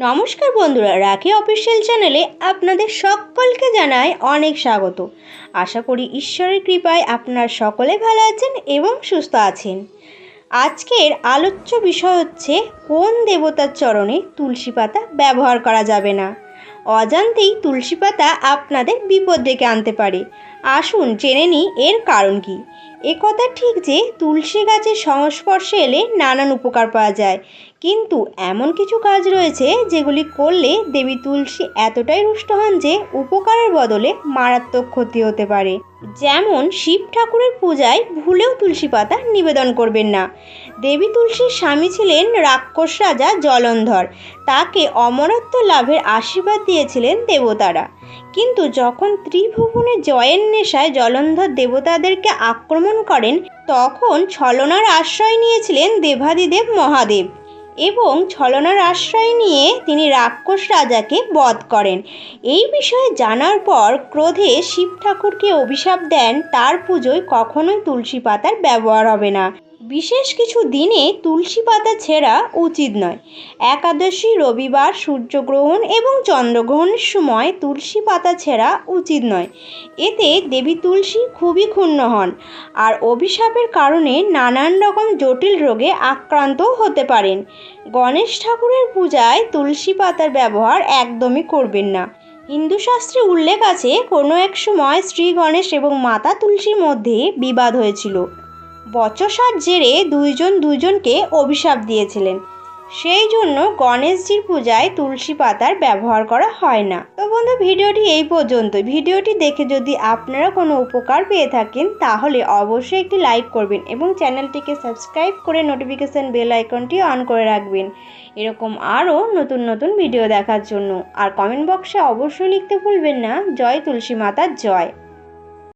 নমস্কার বন্ধুরা, রাখি অফিসিয়াল চ্যানেলে আপনাদের সকলকে জানাই অনেক স্বাগত। আশা করি ঈশ্বরের কৃপায় আপনারা সকলে ভালো আছেন এবং সুস্থ আছেন। আজকের আলোচ্য বিষয় হচ্ছে, কোন দেবতার চরণে তুলসী পাতা ব্যবহার করা যাবে না? অজান্তেই তুলসী পাতা আপনাদের বিপদ ডেকে আনতে পারে। আসুন জেনে নিই এর কারণ কি। এ কথা ঠিক যে তুলসী গাছের সংস্পর্শে এলে নানান উপকার পাওয়া যায়। কিন্তু এমন কিছু কাজ রয়েছে যেগুলি করলে দেবী তুলসী এতটাই রুষ্ট হন যে উপকারের বদলে মারাত্মক ক্ষতি হতে পারে। যেমন শিব ঠাকুরের পূজায় ভুলেও তুলসী পাতা নিবেদন করবেন না। দেবী তুলসীর স্বামী ছিলেন রাক্ষস রাজা জলন্ধর। তাকে অমরত্ব লাভের আশীর্বাদ দিয়েছিলেন দেবতারা। কিন্তু যখন ত্রিভুবনে জয়ের নেশায় জলন্ধর দেবতাদেরকে আক্রমণ করেন, তখন ছলনার আশ্রয় নিয়েছিলেন দেবাদিদেব মহাদেব এবং ছলনার আশ্রয় নিয়ে তিনি রাক্ষস রাজাকে বধ করেন। এই বিষয়ে জানার পর ক্রোধে শিব ঠাকুরকে অভিশাপ দেন, তার পুজোয় কখনোই তুলসী পাতার ব্যবহার হবে না। বিশেষ কিছু দিনে তুলসী পাতা ছেঁড়া উচিত নয়। একাদশী, রবিবার, সূর্যগ্রহণ এবং চন্দ্রগ্রহণের সময় তুলসী পাতা ছেঁড়া উচিত নয়। এতে দেবী তুলসী খুবই ক্ষুণ্ণ হন আর অভিশাপের কারণে নানান রকম জটিল রোগে আক্রান্ত হতে পারেন। গণেশ ঠাকুরের পূজায় তুলসী পাতার ব্যবহার একদমই করবেন না। হিন্দু শাস্ত্রে উল্লেখ আছে, কোনো এক সময় শ্রী গণেশ এবং মাতা তুলসীর মধ্যে বিবাদ হয়েছিল। বচসার জেরে দুইজন দুইজনকে অভিশাপ দিয়েছিলেন। সেই জন্য গণেশজির পূজায় তুলসী পাতার ব্যবহার করা হয় না। তো বন্ধু, ভিডিওটি এই পর্যন্ত। ভিডিওটি দেখে যদি আপনারা কোনো উপকার পেয়ে থাকেন, তাহলে অবশ্যই একটি লাইক করবেন এবং চ্যানেলটিকে সাবস্ক্রাইব করে নোটিফিকেশান বেল আইকনটি অন করে রাখবেন। এরকম আরও নতুন নতুন ভিডিও দেখার জন্য। আর কমেন্ট বক্সে অবশ্যই লিখতে ভুলবেন না। জয় তুলসী মাতার জয়।